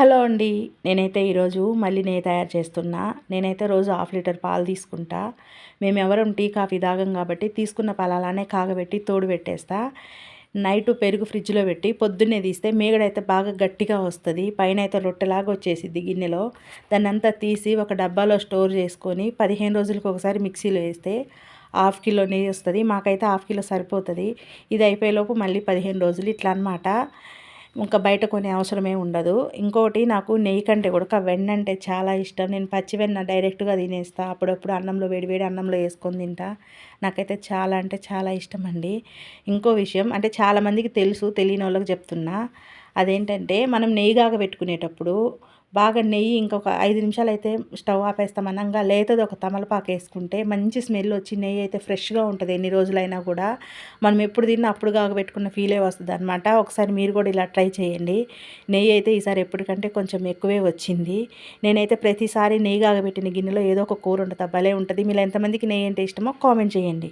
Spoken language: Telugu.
హలో అండి. నేనైతే ఈరోజు మళ్ళీ నే తయారు చేస్తున్నా. నేనైతే రోజు హాఫ్ లీటర్ పాలు తీసుకుంటా. మేము టీ కాఫీ తాగం కాబట్టి తీసుకున్న పాలు అలానే కాగబెట్టి తోడు పెట్టేస్తా. నైట్ పెరుగు ఫ్రిడ్జ్లో పెట్టి పొద్దున్నే తీస్తే మేగడైతే బాగా గట్టిగా వస్తుంది. పైన అయితే రొట్టెలాగా వచ్చేసిద్ది గిన్నెలో. దాన్ని అంతా తీసి ఒక డబ్బాలో స్టోర్ చేసుకొని పదిహేను రోజులకు ఒకసారి మిక్సీలో వేస్తే హాఫ్ కిలో నెయ్యి వస్తుంది. మాకైతే హాఫ్ కిలో సరిపోతుంది. ఇది అయిపోయేలోపు మళ్ళీ పదిహేను రోజులు ఇట్లా అనమాట ఇంకా బయట కొనే అవసరమే ఉండదు. ఇంకోటి నాకు నెయ్యి కంటే కూడా వెన్న అంటే చాలా ఇష్టం. నేను పచ్చి వెన్న డైరెక్ట్గా తినేస్తా. అప్పుడప్పుడు అన్నంలో వేడివేడి అన్నంలో వేసుకొని తింటా. నాకైతే చాలా అంటే చాలా ఇష్టం అండి. ఇంకో విషయం అంటే చాలామందికి తెలుసు తెలియని వాళ్ళకి చెప్తున్నా. అదేంటంటే మనం నెయ్యి కాగ పెట్టుకునేటప్పుడు బాగా నెయ్యి ఇంకొక ఐదు నిమిషాలు అయితే స్టవ్ ఆపేస్తాం అనంగా లేతది ఒక తమలపాకు వేసుకుంటే మంచి స్మెల్ వచ్చి నెయ్యి అయితే ఫ్రెష్గా ఉంటుంది ఎన్ని రోజులైనా కూడా. మనం ఎప్పుడు తిన్నా అప్పుడు కాగబెట్టుకున్న ఫీలే వస్తుంది అనమాట ఒకసారి మీరు కూడా ఇలా ట్రై చేయండి. నెయ్యి అయితే ఈసారి ఎప్పటికంటే కొంచెం ఎక్కువే వచ్చింది. నేనైతే ప్రతిసారి నెయ్యి కాగబెట్టిన గిన్నెలో ఏదో ఒక కూర ఉంటుంది. భలే ఉంటుంది. మీరు ఎంతమందికి నెయ్యి అంటే ఇష్టమో కామెంట్ చేయండి.